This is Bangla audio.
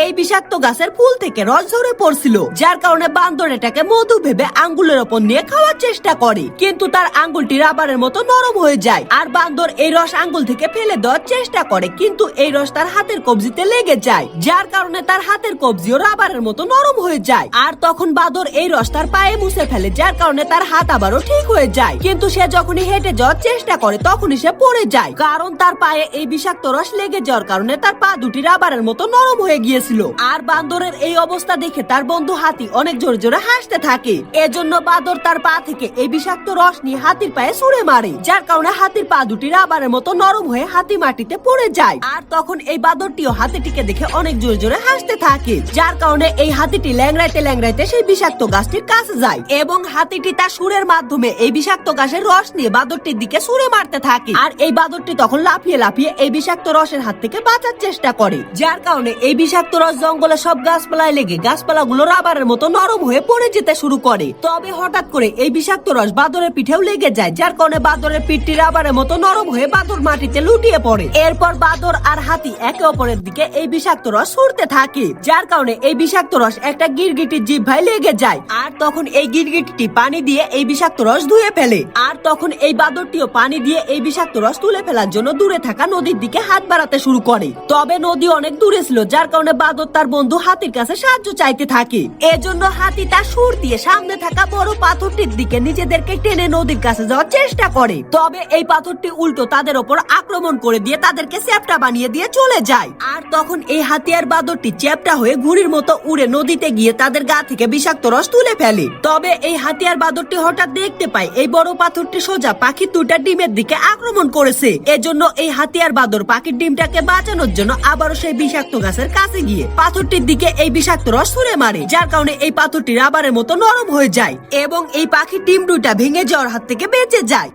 এই বিষাক্ত গাছের ফুল থেকে রস ঝরে পড়ছিল, যার কারণে বান্দর এটাকে মধু ভেবে আঙ্গুলের ওপর নিয়ে খাওয়ার চেষ্টা করে। কিন্তু তার আঙ্গুলটি রাবারের মতো নরম হয়ে যায়, আর বান্দর এই রস আঙ্গুল থেকে ফেলে দেওয়ার চেষ্টা করে, কিন্তু এই রস তার হাতের কবজিতে লেগে যায়, যার কারণে তার হাতের কবজিও রাবারের মতো নরম হয়ে যায়। আর তখন বাদর এই রস তার পায়ে মুছে ফেলে, যার কারণে তার হাত আবারও ঠিক হয়ে যায়। কিন্তু সে যখনই হেঁটে যাওয়ার চেষ্টা করে, তখনই সে পড়ে যায়, কারণ তার পায়ে এই বিষাক্ত রস লেগে যাওয়ার কারণে তার পা দুটি রাবারের মতো নরম হয়ে গিয়েছিল। আর বান্দরের এই অবস্থা দেখে তার বন্ধু হাতি অনেক জোরে জোরে হাসতে থাকে। এজন্য বাদর তার পা থেকে এই বিষাক্ত রস নিয়ে হাতির পায়ে ছুঁড়ে মারে। যার কারণে হাতির পা দুটি রাবারের মতো নরম হয়ে হাতি মাটিতে পড়ে যায়। আর তখন এই বাদরটিও হাতিটিকে দেখে অনেক জোরে জোরে হাসতে থাকে। যার কারণে এই হাতিটি ল্যাংড়াইতে ল্যাংড়াইতে সেই বিষাক্ত গাছটির কাছে যায়। এবং হাতিটি তার সুরের মাধ্যমে এই বিষাক্ত গাছের রস নিয়ে বাদরটির দিকে সুরে মারতে থাকে। আর এই বাদরটি তখন লাফিয়ে লাফিয়ে এই বিষাক্ত রসের হাত থেকে বাঁচার চেষ্টা করে। যার কারণে এই বিষাক্ত রস জঙ্গলে সব গাছপালায় লেগে গাছপালাগুলো রাবারের মতো নরম হয়ে পড়ে যেতে শুরু করে। তবে হঠাৎ করে এই বিষাক্ত রস বাদরের পিঠেও লেগে যায়, যার কারণে বাদরের পিঠটি রাবারের মতো নরম হয়ে বাদর মাটিতে লুটিয়ে পড়ে। এরপর বাদর আর হাতি একে অপরের দিকে এই বিষাক্ত রস ছুড়তে থাকে, যার কারণে এই বিষাক্ত রস একটা গিরগিটির জিভায় লেগে যায়। আর তখন এই গিরগিটিটি পানি দিয়ে এই বিষাক্ত রস ধুয়ে ফেলে। আর তখন এই বাদরটিও পানি দিয়ে এই বিষাক্ত রস তুলে ফেলার জন্য দূরে থাকা নদীর দিকে হাত বাড়াতে শুরু করে। তবে নদী অনেক দূরে ছিল, যার কারণে বাদর তার বন্ধু হাতির কাছে সাহায্য চাইতে থাকে। এজন্য হাতি তার সুর দিয়ে সামনে থাকা বড় পাথরটির দিকে নিজেদেরকে টেনে নদীর কাছে যাওয়ার চেষ্টা করে। তবে এই পাথরটি উল্টো তাদের ওপর আক্রমণ করে দিয়ে তাদেরকে চ্যাপটা বানিয়ে দিয়ে চলে যায়। আর তখন এই হাতিয়ার বাদরটি চ্যাপটা হয়ে ঘুড়ির মতো উড়ে নদীতে গিয়ে তাদের গা থেকে বিষাক্ত রস তুলে ফেলে। তবে এই হাতিয়ার বাদরটি হঠাৎ দেখতে পায়, এই বড় পাথরটি সোজা পাখির দুটা ডিমের দিকে আক্রমণ করেছে। এজন্য এই হাতিয়ার বাদর পাখির ডিমটাকে বাঁচানোর জন্য আবারও সেই বিষাক্ত গাছের কাছে গিয়ে পাথরটির দিকে এই বিষাক্ত রস ছুড়ে মারে, যার কারণে এই পাথরটি রাবারের মতো নরম হয়ে যায় এবং এই পাখির ডিম দুইটা ভেঙে যাওয়ার হাত থেকে বেঁচে যায়।